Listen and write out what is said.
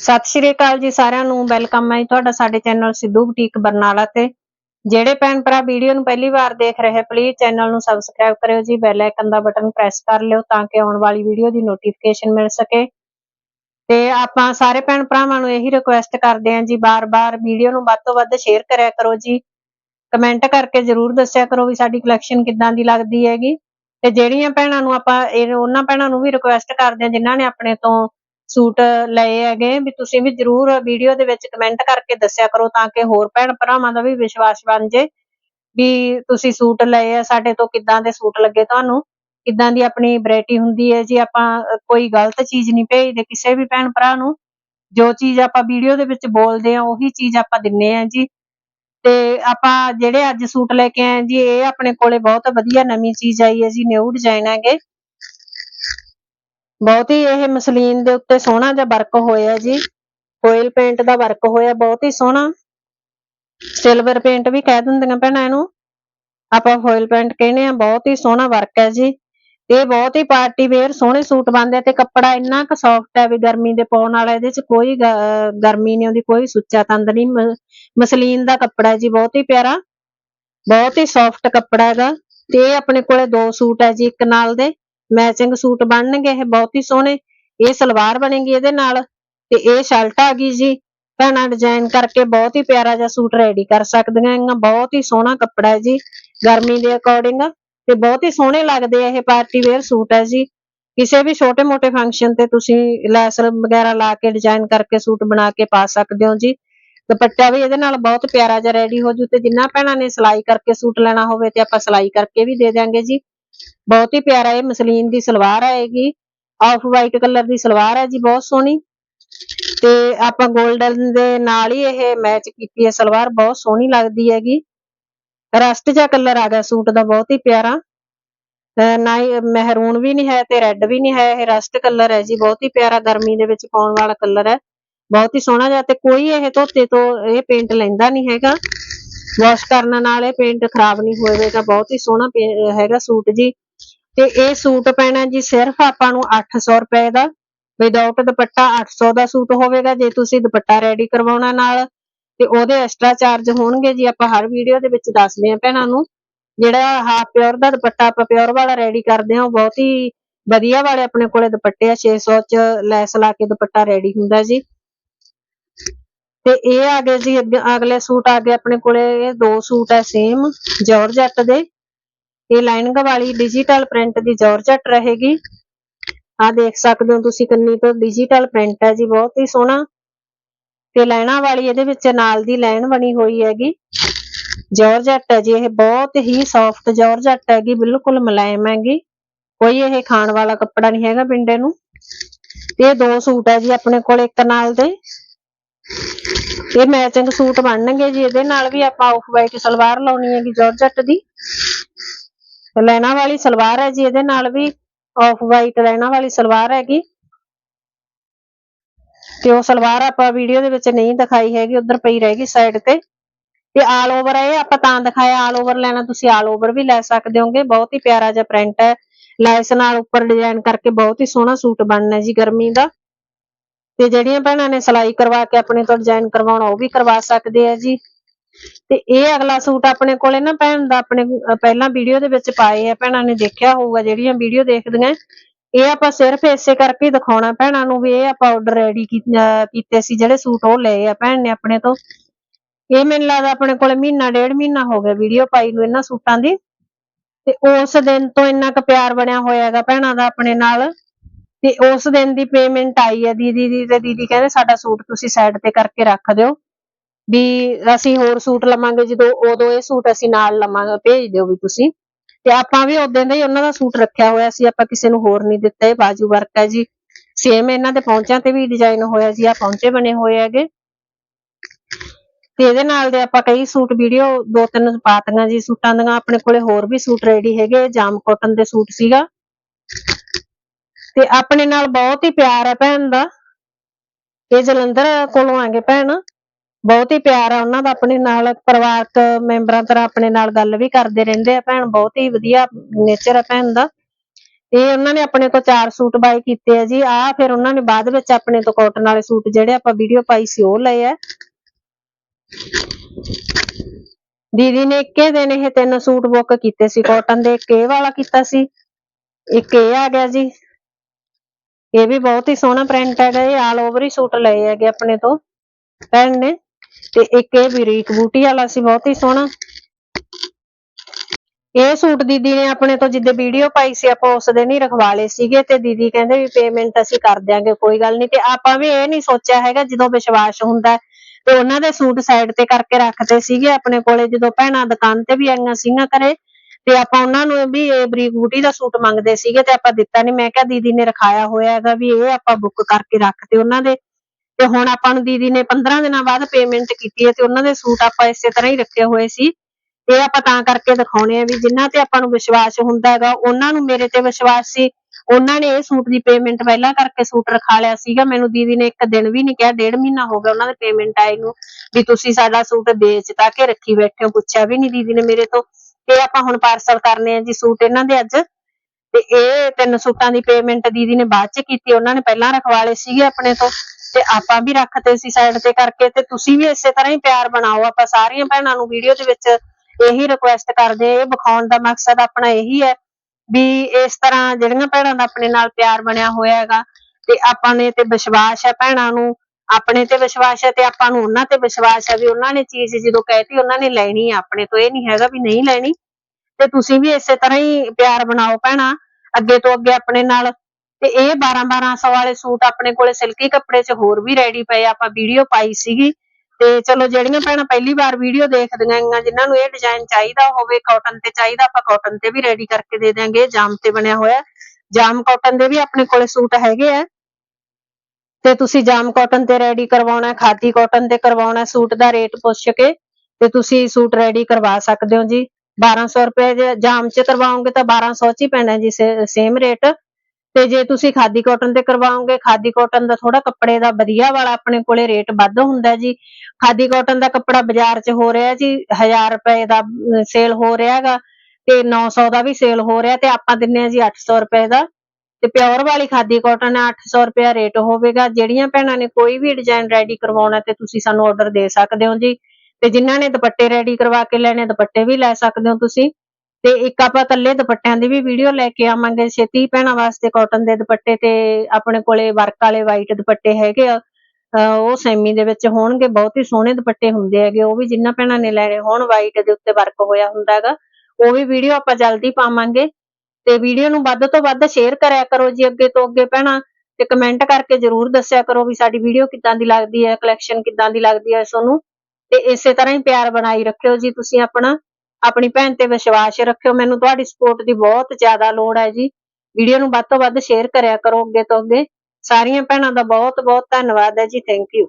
ਸਤਿ ਸ਼੍ਰੀ ਅਕਾਲ ਜੀ ਸਾਰਿਆਂ ਨੂੰ, ਵੈਲਕਮ ਹੈ ਤੁਹਾਡਾ ਸਾਡੇ ਚੈਨਲ ਸਿੱਧੂ ਬੁਟੀਕ ਬਰਨਾਲਾ ਤੇ। ਜਿਹੜੇ ਭੈਣ ਭਰਾ ਵੀਡੀਓ ਨੂੰ ਪਹਿਲੀ ਵਾਰ ਦੇਖ ਰਹੇ ਪਲੀਜ਼ ਚੈਨਲ ਨੂੰ ਸਬਸਕ੍ਰਾਈਬ ਕਰਿਓ ਜੀ ਬੈਲ ਆਈਕਨ ਦਾ ਬਟਨ ਪ੍ਰੈਸ ਕਰ ਲਿਓ ਤਾਂ ਕਿ ਆਉਣ ਵਾਲੀ ਵੀਡੀਓ ਦੀ ਨੋਟੀਫਿਕੇਸ਼ਨ ਮਿਲ ਸਕੇ। ਤੇ ਆਪਾਂ ਸਾਰੇ ਭੈਣ ਭਰਾਵਾਂ ਨੂੰ ਇਹੀ ਰਿਕੁਐਸਟ ਕਰਦੇ ਹਾਂ ਜੀ, ਬਾਰ-ਬਾਰ ਵੀਡੀਓ ਨੂੰ ਵੱਧ ਤੋਂ ਵੱਧ ਸ਼ੇਅਰ ਕਰਿਆ ਕਰੋ ਜੀ। ਕਮੈਂਟ ਕਰਕੇ ਜਰੂਰ ਦੱਸਿਆ ਕਰੋ ਵੀ ਸਾਡੀ ਕਲੈਕਸ਼ਨ ਕਿੱਦਾਂ ਦੀ ਲੱਗਦੀ ਹੈਗੀ। ਤੇ ਜਿਹੜੀਆਂ ਭੈਣਾਂ ਨੂੰ ਆਪਾਂ ਉਹਨਾਂ ਭੈਣਾਂ ਨੂੰ ਵੀ ਰਿਕੁਐਸਟ ਕਰਦੇ ਹਾਂ, ਜਿਨ੍ਹਾਂ ਨੇ ਆਪਣੇ ਤੋਂ ਸੂਟ ਲਏ ਹੈਗੇ, ਵੀ ਤੁਸੀਂ ਵੀ ਜਰੂਰ ਵੀਡੀਓ ਦੇ ਵਿੱਚ ਕਮੈਂਟ ਕਰਕੇ ਦੱਸਿਆ ਕਰੋ ਤਾਂ ਕਿ ਹੋਰ ਭੈਣ ਭਰਾਵਾਂ ਦਾ ਵੀ ਵਿਸ਼ਵਾਸ ਬਣ ਜੇ ਵੀ ਤੁਸੀਂ ਸੂਟ ਲਏ ਆ, ਸਾਡੇ ਤੋਂ ਕਿੱਦਾਂ ਦੇ ਸੂਟ ਲੱਗੇ ਤੁਹਾਨੂੰ, ਕਿੱਦਾਂ ਦੀ ਆਪਣੀ ਵੈਰਾਈਟੀ ਹੁੰਦੀ ਹੈ ਜੀ, ਆਪਾਂ ਕੋਈ ਗਲਤ ਚੀਜ਼ ਨਹੀਂ ਭੇਜਦੇ ਕਿਸੇ ਵੀ ਭੈਣ ਭਰਾ ਨੂੰ, ਜੋ ਚੀਜ਼ ਆਪਾਂ ਵੀਡੀਓ ਦੇ ਵਿੱਚ ਬੋਲਦੇ ਆ ਉਹੀ ਚੀਜ਼ ਆਪਾਂ ਦਿੰਨੇ ਆ ਜੀ। ਤੇ ਆਪਾਂ ਜਿਹੜੇ ਅੱਜ ਸੂਟ ਲੈ ਕੇ ਆਏ ਜੀ, ਇਹ ਆਪਣੇ ਕੋਲੇ ਬਹੁਤ ਵਧੀਆ ਨਵੀਂ ਚੀਜ਼ ਆਈ ਹੈ ਜੀ ਨਿਊ ਡਿਜ਼ਾਈਨ ਹੈਗੇ। ਬਹੁਤ ਹੀ ਇਹ ਮਸਲੀਨ ਦੇ ਉੱਤੇ ਸੋਹਣਾ ਜਿਹਾ ਵਰਕ ਹੋਇਆ ਜੀ। ਫੋਇਲ ਪੇਂਟ ਦਾ ਵਰਕ ਹੋਇਆ, ਬਹੁਤ ਹੀ ਸੋਹਣਾ। ਸਿਲਵਰ ਪੇਂਟ ਵੀ ਕਹਿ ਦਿੰਦੀਆਂ ਭੈਣਾਂ ਇਹਨੂੰ। ਆਪਾਂ ਫੋਇਲ ਪੇਂਟ ਕਹਿੰਦੇ ਆ ਬਹੁਤ ਹੀ ਸੋਹਣਾ ਵਰਕ ਹੈ ਜੀ। ਇਹ ਬਹੁਤ ਹੀ ਪਾਰਟੀ ਵੇਅਰ ਸੋਹਣੇ ਸੂਟ ਬਣਦੇ ਤੇ ਕੱਪੜਾ ਇੰਨਾ ਕੁ ਸੌਫਟ ਹੈ ਵੀ ਗਰਮੀ ਦੇ ਪਾਉਣ ਵਾਲਾ, ਇਹਦੇ 'ਚ ਕੋਈ ਗਰਮੀ ਨਹੀਂ ਆਉਂਦੀ, ਕੋਈ ਸੁੱਚਾ ਤੰਦ ਨਹੀਂ। ਮਸਲੀਨ ਦਾ ਕੱਪੜਾ ਜੀ, ਬਹੁਤ ਹੀ ਪਿਆਰਾ। ਬਹੁਤ ਹੀ ਸੌਫਟ ਕੱਪੜਾ ਹੈਗਾ। ਤੇ ਇਹ ਆਪਣੇ ਕੋਲੇ ਦੋ ਸੂਟ ਹੈ ਜੀ, ਇੱਕ ਨਾਲ ਦੇ। ਮੈਚਿੰਗ ਸੂਟ ਬਣਨਗੇ ਇਹ ਬਹੁਤ ਹੀ ਸੋਹਣੇ, ਇਹ ਸਲਵਾਰ ਬਣੇਗੀ ਇਹਦੇ ਨਾਲ, ਤੇ ਇਹ ਸ਼ਰਟ ਆ ਗਈ ਜੀ। ਭੈਣਾਂ ਡਿਜ਼ਾਈਨ ਕਰਕੇ ਬਹੁਤ ਹੀ ਪਿਆਰਾ ਜਿਹਾ ਸੂਟ ਰੈਡੀ ਕਰ ਸਕਦੀਆਂ ਹੈਗੀਆਂ, ਬਹੁਤ ਹੀ ਸੋਹਣਾ ਕੱਪੜਾ ਹੈ ਜੀ, ਗਰਮੀ ਦੇ ਅਕੋਰਡਿੰਗ ਤੇ ਬਹੁਤ ਹੀ ਸੋਹਣੇ ਲੱਗਦੇ ਆ ਇਹ ਪਾਰਟੀ ਵੇਅਰ ਸੂਟ ਹੈ ਜੀ। ਕਿਸੇ ਵੀ ਛੋਟੇ-ਮੋਟੇ ਫੰਕਸ਼ਨ ਤੇ ਤੁਸੀਂ ਲੈਸ ਵਗੈਰਾ ਲਾ ਕੇ ਡਿਜ਼ਾਈਨ ਕਰਕੇ ਸੂਟ ਬਣਾ ਕੇ ਪਾ ਸਕਦੇ ਹੋ ਜੀ। ਦੁਪੱਟਾ ਵੀ ਇਹਦੇ ਨਾਲ ਬਹੁਤ ਪਿਆਰਾ ਜਿਹਾ ਰੈਡੀ ਹੋ ਜੂ, ਤੇ ਜਿੰਨਾ ਭੈਣਾਂ ਨੇ ਸਿਲਾਈ ਕਰਕੇ ਸੂਟ ਲੈਣਾ ਹੋਵੇ ਤੇ ਆਪਾਂ ਸਿਲਾਈ ਕਰਕੇ ਵੀ ਦੇ ਦਿਆਂਗੇ ਜੀ। ਬਹੁਤ ਹੀ ਪਿਆਰਾ ਇਹ ਮਸਲੀਨ ਦੀ ਸਲਵਾਰ ਆਏਗੀ ਆਫ ਵਾਈਟ ਕਲਰ ਦੀ ਸਲਵਾਰ ਹੈ ਜੀ, ਬਹੁਤ ਸੋਹਣੀ। ਤੇ ਆਪਾਂ 골ਡਨ ਦੇ ਨਾਲ ਹੀ ਇਹ ਮੈਚ ਕੀਤੀ ਹੈ ਸਲਵਾਰ, ਬਹੁਤ ਸੋਹਣੀ ਲੱਗਦੀ ਹੈਗੀ। ਰਸਟ ਜਿਹਾ ਕਲਰ ਆ ਗਿਆ ਸੂਟ ਦਾ, ਬਹੁਤ ਹੀ ਪਿਆਰਾ। ਅਹ ਨਾ ਹੀ ਮਹਿਰੂਨ ਵੀ ਨਹੀਂ ਹੈ ਤੇ ਰੈੱਡ ਵੀ ਨਹੀਂ ਹੈ, ਇਹ ਰਸਟ ਕਲਰ ਹੈ ਜੀ, ਬਹੁਤ ਹੀ ਪਿਆਰਾ ਗਰਮੀ ਦੇ ਵਿੱਚ ਪਾਉਣ ਵਾਲਾ ਕਲਰ ਹੈ। ਬਹੁਤ ਹੀ ਸੋਹਣਾ ਜਿਹਾ ਤੇ ਕੋਈ ਇਹ ਧੋਤੇ ਤੋਂ ਇਹ ਪੇਂਟ ਲੈਂਦਾ ਨਹੀਂ ਹੈਗਾ। ਵਾਸ਼ ਕਰਨ ਨਾਲ ਇਹ ਪੇਂਟ ਖਰਾਬ ਨਹੀਂ ਹੋਵੇਗਾ ਬਹੁਤ ਹੀ ਸੋਹਣਾ ਹੈਗਾ ਸੂਟ ਜੀ। ਤੇ ਇਹ ਸੂਟ ਪੈਣਾ ਜੀ ਸਿਰਫ ਆਪਾਂ ਨੂੰ 800 ਰੁਪਏ ਦਾ। ਵਿਦਆਊਟ ਦੁਪੱਟਾ 800 ਦਾ ਸੂਟ ਹੋਵੇਗਾ, ਜੇ ਤੁਸੀਂ ਦੁਪੱਟਾ ਰੈਡੀ ਕਰਵਾਉਣਾ ਨਾਲ। ਤੇ ਉਹਦੇ ਐਕਸਟਰਾ ਚਾਰਜ ਹੋਣਗੇ ਜੀ, ਆਪਾਂ ਹਰ ਵੀਡੀਓ ਦੇ ਵਿੱਚ ਦੱਸਦੇ ਆਂ ਭੈਣਾਂ ਨੂੰ। ਜਿਹੜਾ ਹਾਫ ਪਿਓਰ ਦਾ ਦੁਪੱਟਾ ਆਪਾਂ ਪਿਓਰ ਵਾਲਾ ਰੈਡੀ ਕਰਦੇ ਹਾਂ, ਉਹ ਬਹੁਤ ਹੀ ਵਧੀਆ ਵਾਲੇ ਆਪਣੇ ਕੋਲੇ ਦੁਪੱਟੇ ਆ। 600 ਚ ਲੈਸ ਲਾ ਕੇ ਦੁਪੱਟਾ ਰੈਡੀ ਹੁੰਦਾ ਜੀ। ਤੇ ਇਹ ਆ ਗਏ ਜੀ ਅੱਗੇ- ਅਗਲੇ ਸੂਟ ਆ ਗਏ ਆਪਣੇ ਕੋਲੇ, ਇਹ ਦੋ ਸੂਟ ਹੈ ਸੇਮ ਜਾਰਜਟ ਦੇ। ਇਹ ਲਾਈਨਿੰਗ ਵਾਲੀ ਡਿਜੀਟਲ ਪ੍ਰਿੰਟ ਦੀ ਜਾਰਜਟ ਰਹੇਗੀ। ਆ ਦੇਖ ਸਕਦੇ ਹੋ ਤੁਸੀਂ ਕੰਨੀ ਤੋਂ ਡਿਜੀਟਲ ਪ੍ਰਿੰਟ ਹੈ ਜੀ, ਬਹੁਤ ਹੀ ਸੋਹਣਾ। ਤੇ ਲਾਈਨਾਂ ਵਾਲੀ ਇਹਦੇ ਵਿੱਚ ਨਾਲ ਦੀ ਲਾਈਨ ਬਣੀ ਹੋਈ ਹੈਗੀ। ਜਾਰਜਟ ਹੈ ਜੀ, ਇਹ ਬਹੁਤ ਹੀ ਸੌਫਟ ਜਾਰਜਟ ਹੈਗੀ, ਬਿਲਕੁਲ ਮੁਲਾਇਮ ਹੈਗੀ। ਕੋਈ ਇਹ ਖਾਣ ਵਾਲਾ ਕੱਪੜਾ ਨਹੀਂ ਹੈਗਾ ਪਿੰਡੇ ਨੂੰ। ਤੇ ਇਹ ਦੋ ਸੂਟ ਹੈ ਜੀ ਆਪਣੇ ਕੋਲ, ਇੱਕ ਨਾਲ ਦੇ। ਇਹ ਮੈਚਿੰਗ ਸੂਟ ਬਣਨਗੇ ਜੀ, ਇਹਦੇ ਨਾਲ ਵੀ ਆਪਾਂ ਆਫ ਵਾਈਟ ਸਲਵਾਰ ਲਾਉਣੀ ਹੈਗੀ ਜਾਰਜਟ ਦੀ। ਲੈਣਾ ਵਾਲੀ ਸਲਵਾਰ ਹੈ ਜੀ, ਇਹਦੇ ਨਾਲ ਵੀ ਆਫ ਵਾਈਟ ਲੈਣਾ ਵਾਲੀ ਸਲਵਾਰ ਹੈਗੀ। ਤੇ ਉਹ ਸਲਵਾਰ ਆਪਾਂ ਵੀਡੀਓ ਦੇ ਵਿੱਚ ਨਹੀਂ ਦਿਖਾਈ ਹੈਗੀ, ਉਧਰ ਪਈ ਰਹੇਗੀ ਸਾਈਡ ਤੇ। ਤੇ ਆਲ ਓਵਰ ਇਹ ਆਪਾਂ ਤਾਂ ਦਿਖਾਇਆ ਆਲ ਓਵਰ ਲੈਣਾ, ਤੁਸੀਂ ਆਲ ਓਵਰ ਵੀ ਲੈ ਸਕਦੇ ਹੋਗੇ। ਬਹੁਤ ਹੀ ਪਿਆਰਾ ਜਿਹਾ ਪ੍ਰਿੰਟ ਹੈ। ਲੈਸ ਨਾਲ ਉੱਪਰ ਡਿਜ਼ਾਈਨ ਕਰਕੇ ਬਹੁਤ ਹੀ ਸੋਹਣਾ ਸੂਟ ਬਣਨਾ ਜੀ ਗਰਮੀ ਦਾ। ਤੇ ਜਿਹੜੀਆਂ ਭੈਣਾਂ ਨੇ ਸਿਲਾਈ ਕਰਵਾ ਕੇ ਆਪਣੇ ਤੋਂ ਡਿਜ਼ਾਈਨ ਕਰਵਾਉਣਾ, ਉਹ ਵੀ ਕਰਵਾ ਸਕਦੇ ਆ ਜੀ। ਤੇ ਇਹ ਅਗਲਾ ਸੂਟ ਆਪਣੇ ਕੋਲੇ ਨਾ ਭੈਣ ਦਾ ਆਪਣੇ ਪਹਿਲਾਂ ਵੀਡੀਓ ਦੇ ਵਿੱਚ ਪਾਏ ਆ, ਭੈਣਾਂ ਨੇ ਦੇਖਿਆ ਹੋਊਗਾ, ਜਿਹੜੀਆਂ ਵੀਡੀਓ ਦੇਖਦੀਆਂ, ਇਹ ਆਪਾਂ ਸਿਰਫ ਇਸੇ ਕਰਕੇ ਦਿਖਾਉਣਾ ਭੈਣਾਂ ਨੂੰ ਵੀ ਇਹ ਆਪਾਂ ਆਰਡਰ ਰੈਡੀ ਕੀਤੇ ਸੀ, ਜਿਹੜੇ ਸੂਟ ਉਹ ਲਏ ਆ ਭੈਣ ਨੇ ਆਪਣੇ ਤੋਂ। ਇਹ ਮੈਨੂੰ ਲੱਗਦਾ ਆਪਣੇ ਕੋਲੇ ਮਹੀਨਾ, ਡੇਢ ਮਹੀਨਾ ਹੋ ਗਿਆ ਵੀਡੀਓ ਪਾਈ ਨੂੰ ਇਹਨਾਂ ਸੂਟਾਂ ਦੀ। ਤੇ ਉਸ ਦਿਨ ਤੋਂ ਇੰਨਾ ਕੁ ਪਿਆਰ ਬਣਿਆ ਹੋਇਆ ਹੈਗਾ ਭੈਣਾਂ ਦਾ ਆਪਣੇ ਨਾਲ। ਤੇ ਉਸ ਦਿਨ ਦੀ ਪੇਮੈਂਟ ਆਈ ਹੈ, ਦੀਦੀ ਦੀ ਤੇ ਦੀਦੀ ਕਹਿੰਦੇ ਸਾਡਾ ਸੂਟ ਤੁਸੀਂ ਸਾਈਡ ਤੇ ਕਰਕੇ ਰੱਖ ਦਿਓ। ਵੀ ਅਸੀਂ ਹੋਰ ਸੂਟ ਲਵਾਂਗੇ, ਜਦੋਂ ਉਦੋਂ ਇਹ ਸੂਟ ਅਸੀਂ ਨਾਲ ਲਵਾਂਗੇ, ਭੇਜ ਦਿਓ ਵੀ ਤੁਸੀਂ। ਤੇ ਆਪਾਂ ਵੀ ਉਦੋਂ ਦਾ ਹੀ ਉਹਨਾਂ ਦਾ ਸੂਟ ਰੱਖਿਆ ਹੋਇਆ ਸੀ, ਆਪਾਂ ਕਿਸੇ ਨੂੰ ਹੋਰ ਨਹੀਂ ਦਿੱਤਾ, ਇਹ ਬਾਜੂ ਵਰਕ ਹੈ ਜੀ। ਸੇਮ ਇਹਨਾਂ ਦੇ ਪੌਂਚਿਆਂ ਤੇ ਵੀ ਡਿਜ਼ਾਈਨ ਹੋਇਆ ਜੀ ਆ ਪੌਂਚੇ ਬਣੇ ਹੋਏ ਹੈਗੇ। ਤੇ ਇਹਦੇ ਨਾਲ ਦੇ ਆਪਾਂ ਕਈ ਸੂਟ ਵੀਡੀਓ ਦੋ ਤਿੰਨ ਪਾਤੀਆਂ ਜੀ ਸੂਟਾਂ ਦੀਆਂ, ਆਪਣੇ ਕੋਲੇ ਹੋਰ ਵੀ ਸੂਟ ਰੈਡੀ ਹੈਗੇ ਜਾਮ ਕਾਟਨ ਦੇ ਸੂਟ ਸੀਗਾ। ਤੇ ਆਪਣੇ ਨਾਲ ਬਹੁਤ ਹੀ ਪਿਆਰ ਹੈ ਭੈਣ ਦਾ। ਇਹ ਜਲੰਧਰ ਕੋਲੋਂ ਆਂਗੇ ਭੈਣ। ਬਹੁਤ ਹੀ ਪਿਆਰ ਆ ਉਹਨਾਂ ਦਾ ਆਪਣੇ ਨਾਲ ਪਰਿਵਾਰਕ ਮੈਂਬਰਾਂ ਤਰ੍ਹਾਂ ਆਪਣੇ ਨਾਲ ਗੱਲ ਵੀ ਕਰਦੇ ਰਹਿੰਦੇ ਆ ਭੈਣ। ਬਹੁਤ ਹੀ ਵਧੀਆ ਨੇਚਰ ਆ ਭੈਣ ਦਾ। ਇਹ ਉਹਨਾਂ ਨੇ ਆਪਣੇ ਤੋਂ ਚਾਰ ਸੂਟ ਬਾਈ ਕੀਤੇ ਆ ਜੀ। ਆ ਫਿਰ ਉਹਨਾਂ ਨੇ ਬਾਅਦ ਵਿੱਚ ਆਪਣੇ ਤੋਂ ਕਾਟਨ ਵਾਲੇ ਸੂਟ ਜਿਹੜੇ ਆਪਾਂ ਵੀਡੀਓ ਪਾਈ ਸੀ, ਉਹ ਲਏ ਆ। ਦੀਦੀ ਨੇ ਇੱਕੇ ਦਿਨ ਇਹ ਤਿੰਨ ਸੂਟ ਬੁੱਕ ਕੀਤੇ ਸੀ ਕਾਟਨ ਦੇ। ਇੱਕ ਇਹ ਵਾਲਾ ਕੀਤਾ ਸੀ, ਇੱਕ ਇਹ ਆ ਗਿਆ ਜੀ। ਇਹ ਵੀ ਬਹੁਤ ਹੀ ਸੋਹਣਾ ਪ੍ਰਿੰਟ ਹੈਗਾ, ਇਹ ਆਲ ਓਵਰ ਹੀ ਸੂਟ ਲਏ ਹੈਗੇ ਆਪਣੇ ਤੋਂ, ਭੈਣ ਨੇ। ਤੇ ਇੱਕ ਇਹ ਬਰੀਕ ਬੂਟੀ ਵਾਲਾ ਸੀ, ਬਹੁਤ ਹੀ ਸੋਹਣਾ। ਇਹ ਸੂਟ ਦੀਦੀ ਨੇ ਆਪਣੇ ਤੋਂ ਜਿੱਦੇ ਵੀਡੀਓ ਪਾਈ ਸੀ, ਆਪਾਂ ਉਸ ਦਿਨ ਹੀ ਰਖਵਾ ਲਏ ਸੀਗੇ ਤੇ ਦੀਦੀ ਕਹਿੰਦੇ ਵੀ ਪੇਮੈਂਟ ਅਸੀਂ ਕਰ ਦਿਆਂਗੇ, ਕੋਈ ਗੱਲ ਨਹੀਂ ਤੇ ਆਪਾਂ ਵੀ ਇਹ ਨਹੀਂ ਸੋਚਿਆ ਹੈਗਾ, ਜਦੋਂ ਵਿਸ਼ਵਾਸ ਹੁੰਦਾ, ਤੇ ਉਹਨਾਂ ਦੇ ਸੂਟ ਸਾਈਡ ਤੇ ਕਰਕੇ ਰੱਖਦੇ ਸੀਗੇ ਆਪਣੇ ਕੋਲੇ, ਜਦੋਂ ਭੈਣਾਂ ਦੁਕਾਨ ਤੇ ਵੀ ਆਈਆਂ ਸੀਗੀਆਂ ਘਰੇ ਤੇ ਆਪਾਂ ਉਹਨਾਂ ਨੂੰ ਵੀ ਇਹ ਬਰੀਕ ਬੂਟੀ ਦਾ ਸੂਟ ਮੰਗਦੇ ਸੀਗੇ ਤੇ ਆਪਾਂ ਦਿੱਤਾ ਨਹੀਂ ਮੈਂ ਕਿਹਾ ਦੀਦੀ ਨੇ ਰਖਾਇਆ ਹੋਇਆ ਹੈਗਾ ਵੀ ਇਹ ਆਪਾਂ ਬੁੱਕ ਕਰਕੇ ਰੱਖਤੇ ਉਹਨਾਂ ਦੇ। ਤੇ ਹੁਣ ਆਪਾਂ ਨੂੰ ਦੀਦੀ ਨੇ 15 ਦਿਨਾਂ ਬਾਅਦ ਪੇਮੈਂਟ ਕੀਤੀ ਹੈ ਤੇ ਉਹਨਾਂ ਦੇ ਸੂਟ ਆਪਾਂ ਇਸੇ ਤਰ੍ਹਾਂ ਹੀ ਰੱਖੇ ਹੋਏ ਸੀ। ਇਹ ਆਪਾਂ ਤਾਂ ਕਰਕੇ ਦਿਖਾਉਣੇ ਆ ਵੀ ਜਿਨ੍ਹਾਂ ਤੇ ਆਪਾਂ ਨੂੰ ਵਿਸ਼ਵਾਸ ਹੁੰਦਾ ਹੈਗਾ, ਉਹਨਾਂ ਨੂੰ ਮੇਰੇ ਤੇ ਵਿਸ਼ਵਾਸ ਸੀ। ਉਹਨਾਂ ਨੇ ਇਹ ਸੂਟ ਦੀ ਪੇਮੈਂਟ ਪਹਿਲਾਂ ਕਰਕੇ ਸੂਟ ਰਖਾ ਲਿਆ ਸੀਗਾ। ਮੈਨੂੰ ਦੀਦੀ ਨੇ ਇੱਕ ਦਿਨ ਵੀ ਨਹੀਂ ਕਿਹਾ, ਡੇਢ ਮਹੀਨਾ ਹੋ ਗਿਆ ਉਹਨਾਂ ਦੇ ਪੇਮੈਂਟ ਆਏ ਨੂੰ, ਵੀ ਤੁਸੀਂ ਸਾਡਾ ਸੂਟ ਵੇਚਤਾ ਕਿ ਰੱਖੀ ਬੈਠੇ ਹੋ, ਪੁੱਛਿਆ ਵੀ ਨਹੀਂ ਦੀਦੀ ਨੇ ਮੇਰੇ ਤੋਂ। ਤੇ ਆਪਾਂ ਹੁਣ ਪਾਰਸਲ ਕਰਨੇ ਆ ਜੀ ਸੂਟ ਇਹਨਾਂ ਦੇ ਅੱਜ। ਤੇ ਇਹ ਤਿੰਨ ਸੂਟਾਂ ਦੀ ਪੇਮੈਂਟ ਦੀਦੀ ਨੇ ਬਾਅਦ ਚ ਕੀਤੀ ਉਹਨਾਂ ਨੇ ਪਹਿਲਾਂ ਰਖਵਾਲੇ ਸੀਗੇ ਆਪਣੇ ਤੋਂ। ਤੇ ਆਪਾਂ ਵੀ ਰੱਖਤੇ ਸੀ ਸਾਈਡ ਤੇ ਕਰਕੇ ਤੇ ਤੁਸੀਂ ਵੀ ਇਸੇ ਤਰ੍ਹਾਂ ਹੀ ਪਿਆਰ ਬਣਾਓ। ਆਪਾਂ ਸਾਰੀਆਂ ਭੈਣਾਂ ਨੂੰ ਵੀਡੀਓ ਦੇ ਵਿੱਚ ਇਹੀ ਰਿਕੁਐਸਟ ਕਰਦੇ ਆ, ਇਹ ਵਿਖਾਉਣ ਦਾ ਮਕਸਦ ਆਪਣਾ ਇਹੀ ਹੈ ਵੀ ਇਸ ਤਰ੍ਹਾਂ ਜਿਹੜੀਆਂ ਭੈਣਾਂ ਦਾ ਆਪਣੇ ਨਾਲ ਪਿਆਰ ਬਣਿਆ ਹੋਇਆ ਹੈਗਾ ਤੇ ਆਪਾਂ ਨੇ ਤੇ ਵਿਸ਼ਵਾਸ ਹੈ ਭੈਣਾਂ ਨੂੰ ਆਪਣੇ ਤੇ ਵਿਸ਼ਵਾਸ ਹੈ ਤੇ ਆਪਾਂ ਨੂੰ ਉਹਨਾਂ ਤੇ ਵਿਸ਼ਵਾਸ ਹੈ ਵੀ ਉਹਨਾਂ ਨੇ ਚੀਜ਼ ਜਦੋਂ ਕਹਿਤੀ, ਉਹਨਾਂ ਨੇ ਲੈਣੀ ਹੈ ਆਪਣੇ ਤੋਂ। ਇਹ ਨਹੀਂ ਹੈਗਾ ਵੀ ਨਹੀਂ ਲੈਣੀ। ਤੇ ਤੁਸੀਂ ਵੀ ਇਸੇ ਤਰ੍ਹਾਂ ਹੀ ਪਿਆਰ ਬਣਾਓ ਭੈਣਾ, ਅੱਗੇ ਤੋਂ ਅੱਗੇ ਆਪਣੇ ਨਾਲ। ਤੇ ਇਹ 12 1200 ਵਾਲੇ ਸੂਟ ਆਪਣੇ ਕੋਲੇ ਸਿਲਕੀ ਕੱਪੜੇ 'ਚ ਹੋਰ ਵੀ ਰੈਡੀ ਪਏ ਆਪਾਂ ਵੀਡੀਓ ਪਾਈ ਸੀਗੀ। ਤੇ ਚਲੋ ਜਿਹੜੀਆਂ ਭੈਣਾਂ ਪਹਿਲੀ ਵਾਰ ਵੀਡੀਓ ਦੇਖਦੀਆਂ ਹੈਗੀਆਂ ਜਿਨ੍ਹਾਂ ਨੂੰ ਇਹ ਡਿਜ਼ਾਈਨ ਚਾਹੀਦਾ ਹੋਵੇ ਕਾਟਨ ਤੇ ਚਾਹੀਦਾ, ਆਪਾਂ ਕਾਟਨ ਤੇ ਵੀ ਰੈਡੀ ਕਰਕੇ ਦੇ ਦਿਆਂਗੇ। ਜਾਮ ਤੇ ਬਣਿਆ ਹੋਇਆ। ਜਾਮ ਕਾਟਨ ਦੇ ਵੀ ਆਪਣੇ ਕੋਲੇ ਸੂਟ ਹੈਗੇ ਆ। ਤੇ ਤੁਸੀਂ ਜਾਮ ਕਾਟਨ ਤੇ ਰੈਡੀ ਕਰਵਾਉਣਾ ਖਾਦੀ ਕਾਟਨ ਤੇ ਕਰਵਾਉਣਾ ਸੂਟ ਦਾ ਰੇਟ ਪੁੱਛ ਕੇ ਤੇ ਤੁਸੀਂ ਸੂਟ ਰੈਡੀ ਕਰਵਾ ਸਕਦੇ ਹੋ ਜੀ। 1200 ਰੁਪਏ ਜੇ ਜਾਮ 'ਚ ਕਰਵਾਓਗੇ ਤਾਂ 1200 'ਚ ਹੀ ਪੈਣਾ ਜੀ ਸੇਮ ਰੇਟ ਤੇ ਜੇ ਤੁਸੀਂ ਖਾਦੀ ਕਾਟਨ ਤੇ ਕਰਵਾਓਗੇ, ਖਾਦੀ ਕਾਟਨ ਦਾ ਥੋੜਾ ਕੱਪੜੇ ਦਾ ਵਧੀਆ ਵਾਲਾ ਆਪਣੇ ਕੋਲੇ ਰੇਟ ਵੱਧ ਹੁੰਦਾ ਜੀ। ਖਾਦੀ ਕਾਟਨ ਦਾ ਕੱਪੜਾ ਬਾਜ਼ਾਰ 'ਚ ਹੋ ਰਿਹਾ ਜੀ 1000 ਰੁਪਏ ਦਾ ਸੇਲ ਹੋ ਰਿਹਾ ਹੈਗਾ ਤੇ 900 ਦਾ ਵੀ ਸੇਲ ਹੋ ਰਿਹਾ ਤੇ ਆਪਾਂ ਦਿੰਨੇ ਆ ਜੀ 800 ਰੁਪਏ ਦਾ। ਤੇ ਪਿਓਰ ਵਾਲੀ ਖਾਦੀ ਕਾਟਨ 800 ਰੁਪਏ ਰੇਟ ਹੋਵੇਗਾ। ਜਿਹੜੀਆਂ ਭੈਣਾਂ ਨੇ ਕੋਈ ਵੀ ਡਿਜ਼ਾਈਨ ਰੈਡੀ ਕਰਵਾਉਣਾ ਤੇ ਤੁਸੀਂ ਸਾਨੂੰ ਆਰਡਰ ਦੇ ਸਕਦੇ ਹੋ ਜੀ। ਤੇ ਜਿਨ੍ਹਾਂ ਨੇ ਦੁਪੱਟੇ ਰੈਡੀ ਕਰਵਾ ਕੇ ਲੈਣੇ, ਦੁਪੱਟੇ ਵੀ ਲੈ ਸਕਦੇ ਹੋ ਤੁਸੀਂ। ਤੇ ਇੱਕ ਆਪਾਂ ਇਕੱਲੇ ਦੁਪੱਟਿਆਂ ਦੀ ਵੀ ਵੀਡੀਓ ਲੈ ਕੇ ਆਵਾਂਗੇ। ਛੇਤੀ ਭੈਣਾਂ ਵਾਸਤੇ ਕਾਟਨ ਦੇ ਦੁਪੱਟੇ ਤੇ ਆਪਣੇ ਕੋਲੇ ਵਰਕ ਵਾਲੇ ਵਾਈਟ ਦੁਪੱਟੇ ਹੈਗੇ ਆ। ਉਹ ਸੈਮੀ ਦੇ ਵਿੱਚ ਹੋਣਗੇ, ਬਹੁਤ ਹੀ ਸੋਹਣੇ ਦੁਪੱਟੇ ਹੁੰਦੇ ਹੈਗੇ। ਉਹ ਵੀ ਜਿੰਨਾ ਭੈਣਾਂ ਨੇ ਲੈਣੇ, ਹੋਣ ਵਾਈਟ ਦੇ ਉੱਤੇ ਵਰਕ ਹੋਇਆ ਹੁੰਦਾ ਹੈਗਾ। ਉਹ ਵੀ ਵੀਡੀਓ ਆਪਾਂ ਜਲਦੀ ਪਾਵਾਂਗੇ। ਤੇ ਵੀਡੀਓ ਨੂੰ ਵੱਧ ਤੋਂ ਵੱਧ ਸ਼ੇਅਰ ਕਰਿਆ ਕਰੋ ਜੀ ਅੱਗੇ ਤੋਂ ਅੱਗੇ ਭੈਣਾਂ ਤੇ ਕਮੈਂਟ ਕਰਕੇ ਜਰੂਰ ਦੱਸਿਆ ਕਰੋ ਵੀ ਸਾਡੀ ਵੀਡੀਓ ਕਿੱਦਾਂ ਦੀ ਲੱਗਦੀ ਹੈ ਕਲੈਕਸ਼ਨ ਕਿੱਦਾਂ ਦੀ ਲੱਗਦੀ ਹੈ ਤੁਹਾਨੂੰ ਤੇ ਇਸੇ ਤਰ੍ਹਾਂ ਹੀ ਪਿਆਰ ਬਣਾਈ ਰੱਖਿਓ ਜੀ ਤੁਸੀਂ ਆਪਣਾ, ਆਪਣੀ ਭੈਣ ਤੇ ਵਿਸ਼ਵਾਸ ਰੱਖਿਓ, ਮੈਨੂੰ ਤੁਹਾਡੀ ਸਪੋਰਟ ਦੀ ਬਹੁਤ ਜ਼ਿਆਦਾ ਲੋੜ ਹੈ ਜੀ। ਵੀਡੀਓ ਨੂੰ ਵੱਧ ਤੋਂ ਵੱਧ ਸ਼ੇਅਰ ਕਰਿਆ ਕਰੋ ਅੱਗੇ ਤੋਂ ਅੱਗੇ। ਸਾਰੀਆਂ ਭੈਣਾਂ ਦਾ ਬਹੁਤ ਬਹੁਤ ਧੰਨਵਾਦ ਹੈ ਜੀ ਥੈਂਕ ਯੂ